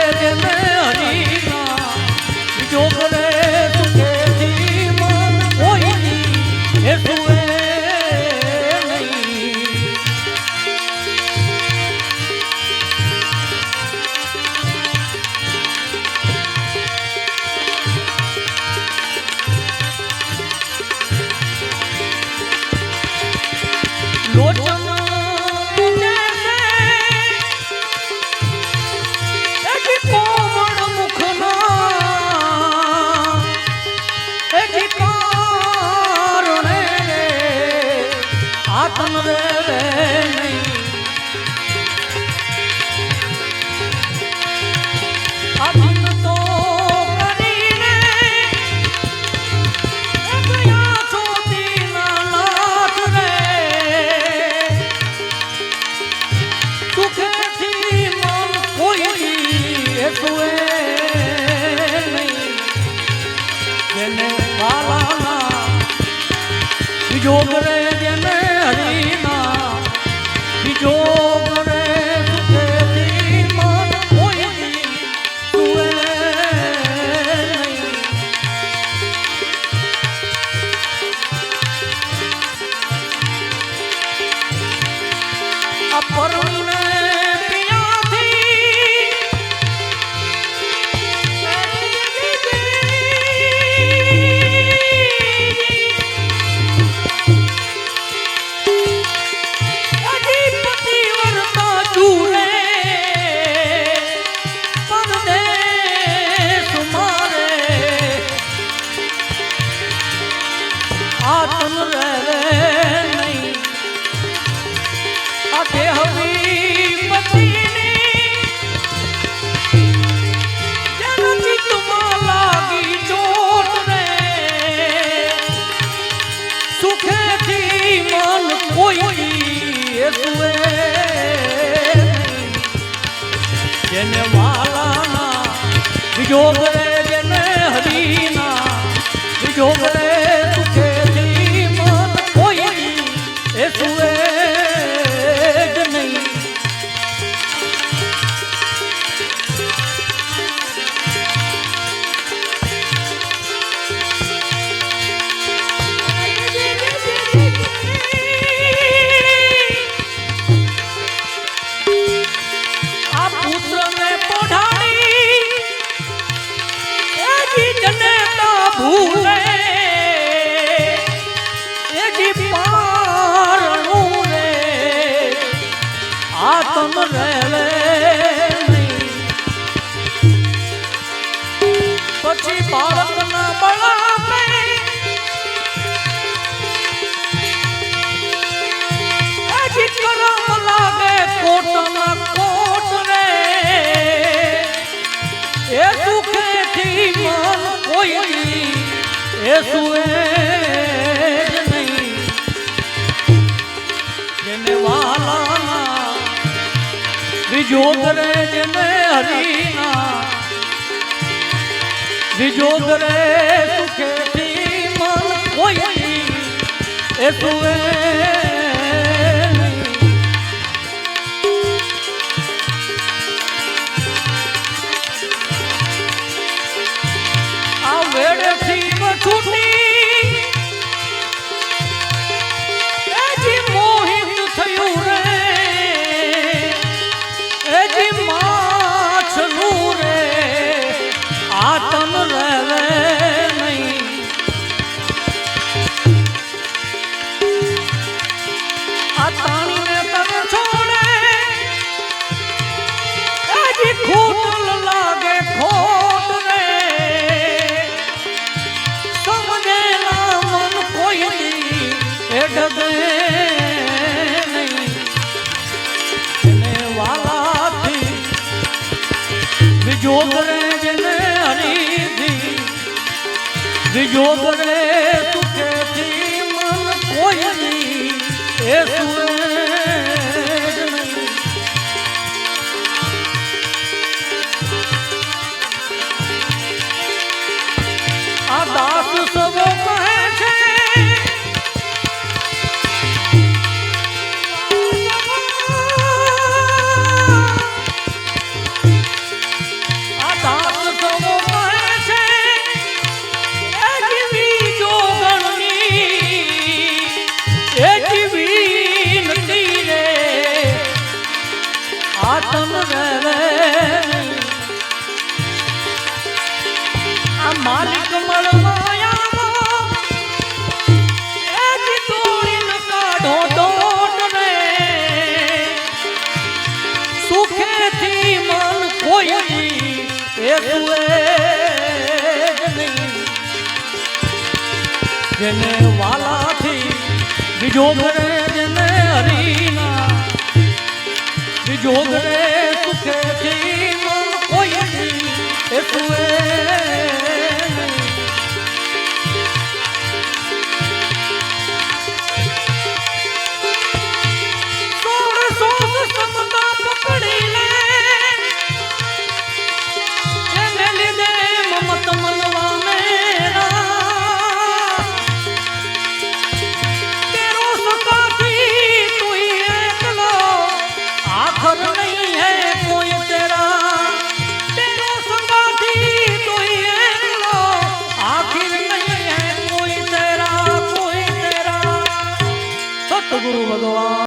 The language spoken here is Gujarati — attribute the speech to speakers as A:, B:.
A: રે મેં યોગ રે જેને વાલાના બીજો કરે જેને હરીના બીજો કરે એ સુએ નહીં. જેને વાલા, બીજો કરે જેને હરીના, બીજો કરે સુખેથી મન કોઈ એ સુએ યોગ રે તું મન કોઈ એ સુર જેને વાલાથી બીજો ગરે જેને હરીના બીજો ગરે સુખેથી મન કોઈ એ સુએ 我 们